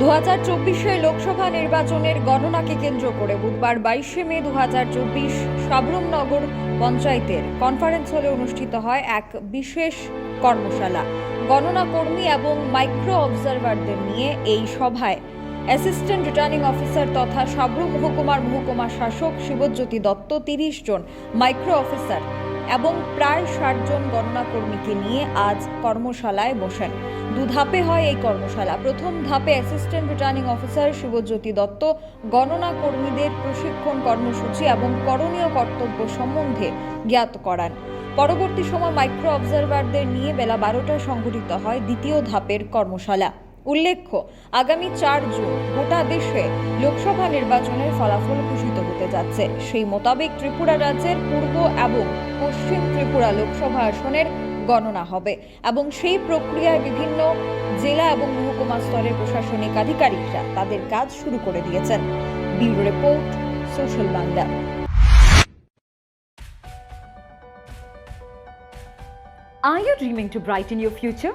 দু হাজার চব্বিশে লোকসভা নির্বাচনের গণনাকে কেন্দ্র করে বুধবার বাইশে মে দু হাজার চব্বিশ সাবরুমনগর পঞ্চায়েতের কনফারেন্স হলে অনুষ্ঠিত হয় এক বিশেষ কর্মশালা। গণনা কর্মী এবং মাইক্রো অবজারভারদের নিয়ে এই সভায় অ্যাসিস্ট্যান্ট রিটার্নিং অফিসার তথা সাবরু মহকুমার মহকুমা শাসক শিবজ্যোতি দত্ত তিরিশ জন, মাইক্রো অফিসার এবং প্রায় ষাটজন গণনা কর্মীকে নিয়ে আজ কর্মশালায় বসেন। দু ধাপে হয় এই কর্মশালা। প্রথম ধাপে assistant returning officer Shibjyoti Dutta গণনা কর্মীদের প্রশিক্ষণ কর্মসূচি এবং করণীয় কর্তব্য সম্বন্ধে জ্ঞাত করান। পরবর্তী সময় মাইক্রো অবজারভারদের নিয়ে বেলা বারোটায় সংঘটিত হয় দ্বিতীয় ধাপের কর্মশালা। উল্লেখ্য, আগামী চার জুন গোটা দেশে লোকসভা নির্বাচনের ফলাফল ঘোষিত হতে যাচ্ছে। সেই মোতাবেক ত্রিপুরা রাজ্যের পূর্ব এবং পশ্চিম ত্রিপুরা লোকসভা আসনের গণনা হবে এবং সেই প্রক্রিয়ায় বিভিন্ন জেলা এবং মহকুমা স্তরের প্রশাসনিক আধিকারিকরা তাদের কাজ শুরু করে দিয়েছেন। Bureau report, social Bangla. Are you dreaming to brighten your future?